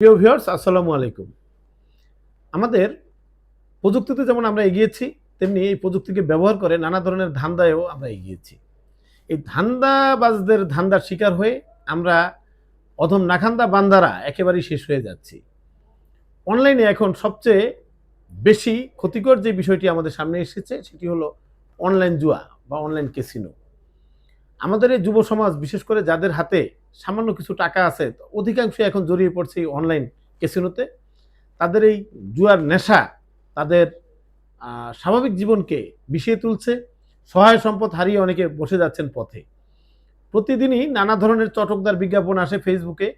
প্রিয় ভিউয়ার্স, আসসালামু আলাইকুম। আমাদের প্রযুক্তিতে যেমন আমরা এগিয়েছি, তেমনি এই প্রযুক্তিকে ব্যবহার করে নানা ধরনের ধান্দায়ও আমরা এগিয়েছি। এই ধান্দাবাজদের ধান্দার শিকার হয়ে আমরা অধম নাখান্দা বান্দারা একেবারেই শেষ হয়ে যাচ্ছি। অনলাইনে এখন সবচেয়ে বেশি ক্ষতিকর যে বিষয়টি আমাদের সামনে এসেছে, সেটি হলো অনলাইন জুয়া বা অনলাইন কেসিনো আমাদের এই যুব সমাজ, বিশেষ করে যাদের হাতে সামান্য কিছু টাকা আছে অধিকাংশ এখন জড়িয়ে পড়ছে এই অনলাইন ক্যাসিনোতে তাদের এই জুয়ার নেশা, তাদের স্বাভাবিক জীবনকে বিষিয়ে তুলছে, সহায় সম্পদ হারিয়ে অনেকে বসে যাচ্ছেন পথে। প্রতিদিনই নানা ধরনের চটকদার বিজ্ঞাপন আসে ফেসবুকে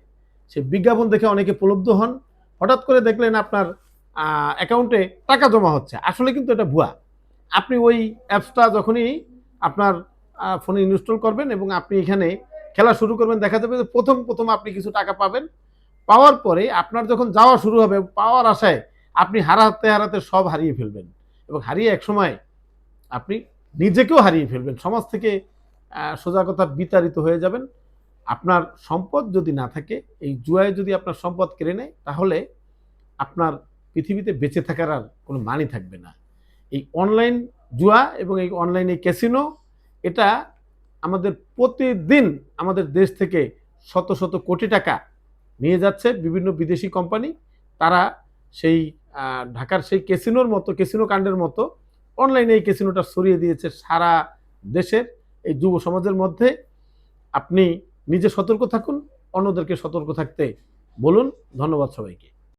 সে বিজ্ঞাপন দেখে অনেকে প্রলুব্ধ হন। হঠাৎ করে দেখলেন আপনার অ্যাকাউন্টে টাকা জমা হচ্ছে। আসলে কিন্তু এটা ভুয়া। আপনি ওই অ্যাপসটা যখনই আপনার ফোনে ইনস্টল করবেন এবং আপনি এখানে খেলা শুরু করবেন, দেখা যাবে যে প্রথম প্রথম আপনি কিছু টাকা পাবেন। পাওয়ার পরে আপনার যখন যাওয়া শুরু হবে, পাওয়ার আশায় আপনি হারাতে হারাতে সব হারিয়ে ফেলবেন এবং হারিয়ে একসময় আপনি নিজেকেও হারিয়ে ফেলবেন। সমাজ থেকে সোজা কথা বিতাড়িত হয়ে যাবেন। আপনার সম্পদ যদি না থাকে, এই জুয়ায় যদি আপনার সম্পদ কেড়ে নেয়, তাহলে আপনার পৃথিবীতে বেঁচে থাকার আর কোনো মানই থাকবে না। এই অনলাইন জুয়া এবং এই অনলাইনে ক্যাসিনো এটা আমাদের প্রতিদিন আমাদের দেশ থেকে শত শত কোটি টাকা নিয়ে যাচ্ছে বিভিন্ন বিদেশি কোম্পানি। তারা সেই ঢাকার সেই ক্যাসিনোর মতো, ক্যাসিনো কাণ্ডের মতো অনলাইনে এই ক্যাসিনোটা সরিয়ে দিয়েছে সারা দেশের। এই যুব সমাজের মধ্যে আপনি নিজে সতর্ক থাকুন, অন্যদেরকে সতর্ক থাকতে বলুন। ধন্যবাদ সবাইকে।